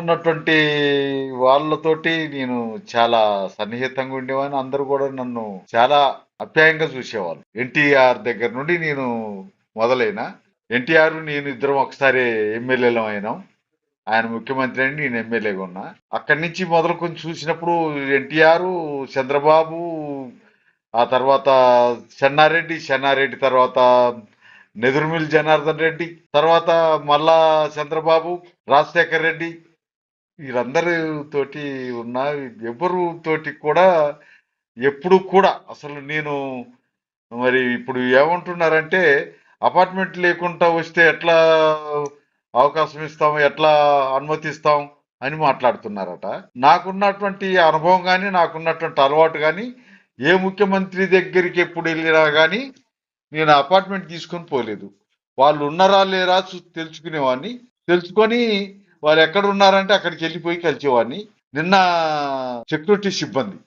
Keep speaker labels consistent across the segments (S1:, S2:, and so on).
S1: ఉన్నటువంటి వాళ్ళతోటి నేను చాలా సన్నిహితంగా ఉండేవాడిని. అందరూ కూడా నన్ను చాలా అప్యాయంగా చూసేవాళ్ళు. ఎన్టీఆర్ దగ్గర నుండి నేను మొదలైన ఎన్టీఆర్ నేను ఇద్దరం ఒకసారి ఎమ్మెల్యేలం అయినాం. ఆయన ముఖ్యమంత్రి అని నేను ఎమ్మెల్యేగా ఉన్నా. అక్కడి నుంచి మొదలుకొని చూసినప్పుడు ఎన్టీఆర్ చంద్రబాబు ఆ తర్వాత చెన్నారెడ్డి చెన్నారెడ్డి తర్వాత నెదురుమిల్ జనార్దన్ రెడ్డి తర్వాత మళ్ళా చంద్రబాబు రాజశేఖర్ రెడ్డి వీరందరితోటి ఉన్నా ఉన్న కూడా ఎప్పుడు కూడా అసలు నేను మరి ఇప్పుడు ఏమంటున్నారంటే అపార్ట్మెంట్ లేకుండా వస్తే ఎట్లా అవకాశం ఇస్తాం ఎట్లా అనుమతిస్తాం అని మాట్లాడుతున్నారట. నాకున్నటువంటి అనుభవం కానీ నాకున్నటువంటి అలవాటు కానీ ఏ ముఖ్యమంత్రి దగ్గరికి ఎప్పుడు వెళ్ళినా కానీ నేను అపార్ట్మెంట్ తీసుకొని పోలేదు. వాళ్ళు ఉన్నారా లేరా తెలుసుకునేవాడిని. తెలుసుకొని వాళ్ళు ఎక్కడ ఉన్నారంటే అక్కడికి వెళ్ళిపోయి కలిసేవాడిని. నిన్న సెక్యూరిటీ సిబ్బంది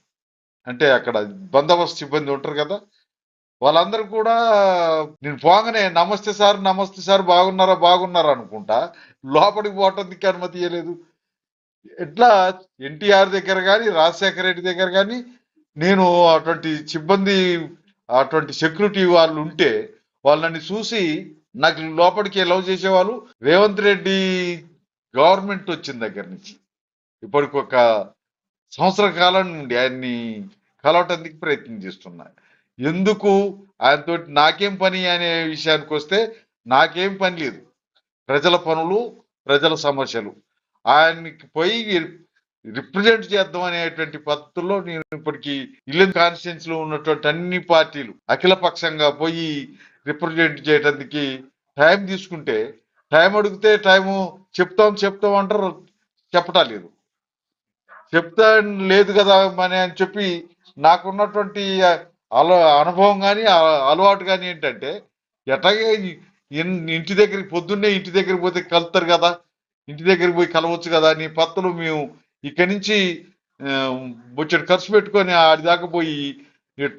S1: అంటే అక్కడ బందోబస్తు సిబ్బంది ఉంటారు కదా వాళ్ళందరూ కూడా నేను పోగానే నమస్తే సార్ నమస్తే సార్ బాగున్నారా బాగున్నారా అనుకుంటా లోపలికి పోవటానికి అనుమతి ఇవ్వలేదు ఎట్లా ఎన్టీఆర్ దగ్గర కానీ రాజశేఖర రెడ్డి దగ్గర కానీ నేను అటువంటి సిబ్బంది అటువంటి సెక్యూరిటీ వాళ్ళు ఉంటే వాళ్ళని చూసి నాకు లోపలికి ఎలవ్ చేసేవాళ్ళు. రేవంత్ రెడ్డి గవర్నమెంట్ వచ్చిన దగ్గర నుంచి. ఇప్పటికి ఒక సంవత్సర కాలం నుండి ఆయన్ని కలవటానికి ప్రయత్నం చేస్తున్నా. ఎందుకు? ఆయనతో నాకేం పని అనే విషయానికి వస్తే నాకేం పని లేదు. ప్రజల పనులు ప్రజల సమస్యలు. ఆయనకి పోయి రిప్రజెంట్ చేద్దాం అనేటువంటి పద్ధతుల్లో నేను ఇప్పటికీ ఇల్లు కాన్స్టిట్యూన్స్లో ఉన్నటువంటి అన్ని పార్టీలు అఖిల పక్షంగా పోయి రిప్రజెంట్ చేయడానికి టైం తీసుకుంటే టైం అడిగితే టైము చెప్తాం చెప్తాం అంటారు. చెప్పటా లేదు చెప్తా లేదు కదా అని అని చెప్పి నాకున్నటువంటి అల అనుభవం కానీ అలవాటు కానీ ఏంటంటే ఎట్లాగే ఇంటి దగ్గరికి పొద్దున్నే ఇంటి దగ్గరికి పోతే కలుస్తారు కదా. ఇంటి దగ్గరికి పోయి కలవచ్చు కదా. అని పత్తులు మేము ఇక్కడి నుంచి బొచ్చడు ఖర్చు పెట్టుకొని ఆడి దాకా పోయి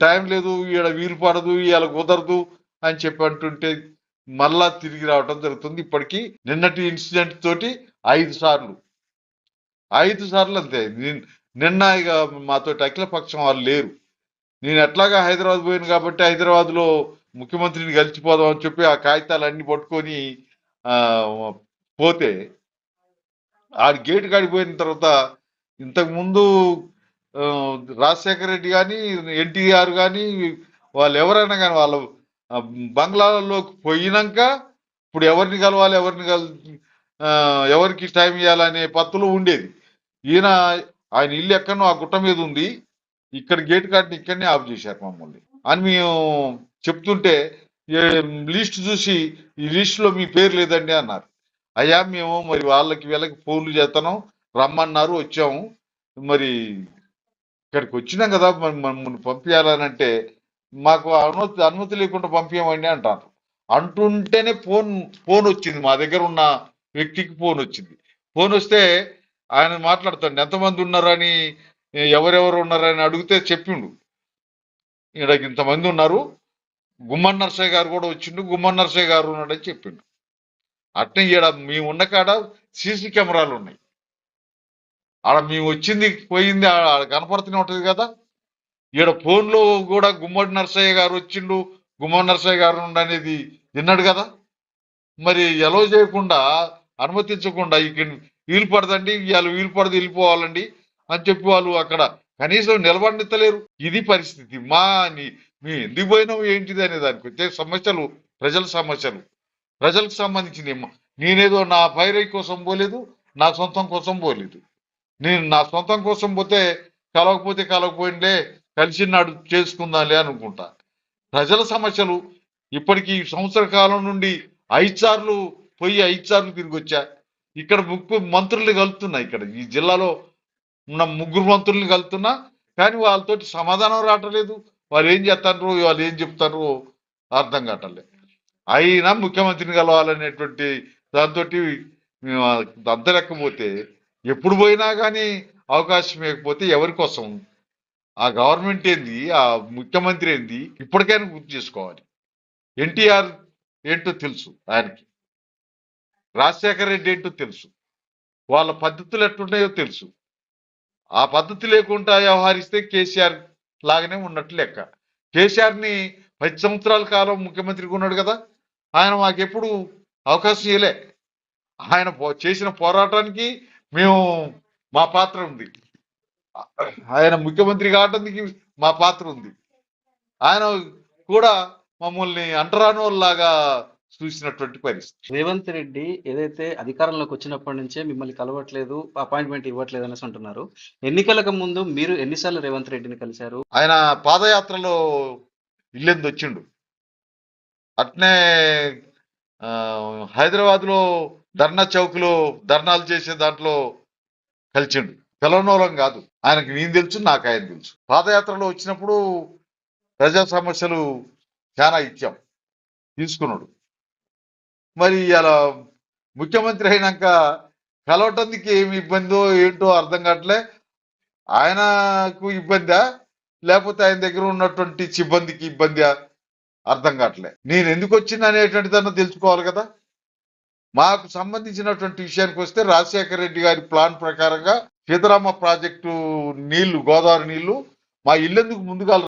S1: టైం లేదు ఈడ వీలు పడదు ఇలా కుదరదు అని చెప్పి అంటుంటే మళ్ళా తిరిగి రావడం జరుగుతుంది. ఇప్పటికీ నిన్నటి ఇన్సిడెంట్ తోటి ఐదు సార్లు. ఐదు సార్లు అంతే. నిన్న ఇక మాతోటి అఖిల పక్షం వాళ్ళు లేరు. నేను ఎట్లాగా హైదరాబాద్ పోయాను కాబట్టి హైదరాబాద్లో ముఖ్యమంత్రిని కలిసిపోదాం అని చెప్పి ఆ కాగితాలు అన్ని పట్టుకొని పోతే ఆ గేట్ కాడికి పోయిన తర్వాత ఇంతకుముందు రాజశేఖర రెడ్డి కానీ ఎన్టీఆర్ కానీ వాళ్ళు ఎవరైనా కానీ వాళ్ళు బంగ్లాలోకి పోయినాక ఇప్పుడు ఎవరిని కలవాలి ఎవరిని కల ఎవరికి టైం ఇవ్వాలనే పత్తులు ఉండేది. ఈయన ఆయన ఇల్లు ఎక్కడో ఆ గుట్ట మీద ఉంది ఇక్కడ గేట్ కాటిని ఇక్కడనే ఆఫ్ చేశారు మమ్మల్ని. అని మేము చెప్తుంటే లిస్ట్ చూసి ఈ లిస్టులో మీ పేరు లేదండి అన్నారు. అయ్యా మేము మరి వాళ్ళకి వీళ్ళకి ఫోన్లు చేస్తున్నాం రమ్మన్నారు వచ్చాము. మరి ఇక్కడికి వచ్చినాం కదా మరి మమ్మల్ని పంపించాలని అంటే మాకు అనుమతి అనుమతి లేకుండా పంపించమండి అంటారు. అంటుంటేనే ఫోన్ ఫోన్ వచ్చింది. మా దగ్గర ఉన్న వ్యక్తికి ఫోన్ వచ్చింది. ఫోన్ వస్తే ఆయన మాట్లాడుతాడు ఎంతమంది ఉన్నారని ఎవరెవరు ఉన్నారని అడిగితే చెప్పిండు. ఇక్కడ ఇంతమంది ఉన్నారు. గుమ్మన్ నర్సయ్య గారు కూడా వచ్చిండు గుమ్మన్ నర్సయ్య గారు ఉన్నాడని చెప్పిండు. అట్నే ఈడ మేము ఉన్న కాడ సీసీ కెమెరాలు ఉన్నాయి. ఆడ మేము వచ్చింది పోయింది ఆడ కనపడుతూనే ఉంటుంది కదా. ఈడ ఫోన్లో కూడా గుమ్మడి నర్సయ్య గారు వచ్చిండు. గుమ్మడి నర్సయ్య గారు అనేది విన్నాడు కదా? మరి ఎలో చేయకుండా అనుమతించకుండా ఇక్కడ వీలు పడదండి వీళ్ళు వీలు పడదు వెళ్ళిపోవాలండి అని చెప్పి వాళ్ళు అక్కడ కనీసం నిలబడితలేరు ఇది పరిస్థితి. మా మీ ఎందుకు పోయినావు ఏంటిది అనే దానికి వచ్చే సమస్యలు ప్రజల సమస్యలు. ప్రజలకు సంబంధించింది నేనేదో నా పైరై కోసం పోలేదు నా సొంతం కోసం పోలేదు. నేను నా సొంతం కోసం పోతే కలవకపోతే కలవకపోయిండే కలిసి నాడు చేసుకుందాంలే అనుకుంటా. ప్రజల సమస్యలు ఇప్పటికీ ఈ సంవత్సర కాలం నుండి ఐదు సార్లు పోయి ఐదు సార్లు తిరిగి వచ్చా ఇక్కడ ముగ్గురు మంత్రులు కలుతున్నా ఇక్కడ. ఈ జిల్లాలో ఉన్న ముగ్గురు మంత్రుల్ని కలుతున్నా కానీ వాళ్ళతోటి సమాధానం రావట్లేదు. వాళ్ళు ఏం చేస్తారు వాళ్ళు ఏం చెప్తారు అర్థం కావట్లే అయినా ముఖ్యమంత్రిని కలవాలనేటువంటి దాంతో అంతలెక్కపోతే ఎప్పుడు పోయినా కానీ అవకాశం లేకపోతే ఎవరి కోసం ఆ గవర్నమెంట్ ఏంది? ఆ ముఖ్యమంత్రి ఏంది? ఇప్పటికైనా గుర్తు చేసుకోవాలి. ఎన్టీఆర్ ఏంటో తెలుసు ఆయనకి. రాజశేఖర రెడ్డి ఏంటో తెలుసు. వాళ్ళ పద్ధతులు ఎట్లున్నాయో తెలుసు. ఆ పద్ధతి లేకుండా వ్యవహరిస్తే కేసీఆర్ లాగానే ఉన్నట్టు లెక్క. కేసీఆర్ని పది సంవత్సరాల కాలం ముఖ్యమంత్రిగా ఉన్నాడు కదా. ఆయన మాకెప్పుడు అవకాశం ఇవ్వలే ఆయన పో- చేసిన పోరాటానికి మేము మా పాత్ర ఉంది. ఆయన ముఖ్యమంత్రి కావడానికి మా పాత్ర ఉంది. ఆయన కూడా మమ్మల్ని అంటరాని వాళ్ళలాగా చూసినటువంటి పరిస్థితి.
S2: రేవంత్ రెడ్డి ఏదైతే అధికారంలోకి వచ్చినప్పటి నుంచే మిమ్మల్ని కలవట్లేదు అపాయింట్మెంట్ ఇవ్వట్లేదు అనేసి అంటున్నారు. ఎన్నికలకు ముందు మీరు ఎన్నిసార్లు రేవంత్ రెడ్డిని కలిశారు?
S1: ఆయన పాదయాత్రలో ఇల్లెందు వచ్చిండు. అట్నే హైదరాబాద్లో ధర్నా చౌక్లో ధర్నాలు చేసే దాంట్లో కలిసిండు. పిలవనోళం కాదు. ఆయనకి నేను తెలుసు నాకు ఆయన తెలుసు. పాదయాత్రలో వచ్చినప్పుడు ప్రజా సమస్యలు చాలా ఇచ్చాం. తీసుకున్నాడు. మరి అలా ముఖ్యమంత్రి అయినాక కలవటానికి ఏమి ఇబ్బందో ఏంటో అర్థం కావట్లే. ఆయనకు ఇబ్బందా? లేకపోతే ఆయన దగ్గర ఉన్నటువంటి సిబ్బందికి ఇబ్బందా? అర్థం కావట్లే. నేను ఎందుకు వచ్చింది అనేటువంటి దాన్ని తెలుసుకోవాలి కదా. మాకు సంబంధించినటువంటి విషయానికి వస్తే రాజశేఖర రెడ్డి గారి ప్లాన్ ప్రకారంగా సీతారామ ప్రాజెక్టు నీళ్ళు గోదావరి నీళ్ళు మా ఇల్లెందుకు ముందుగా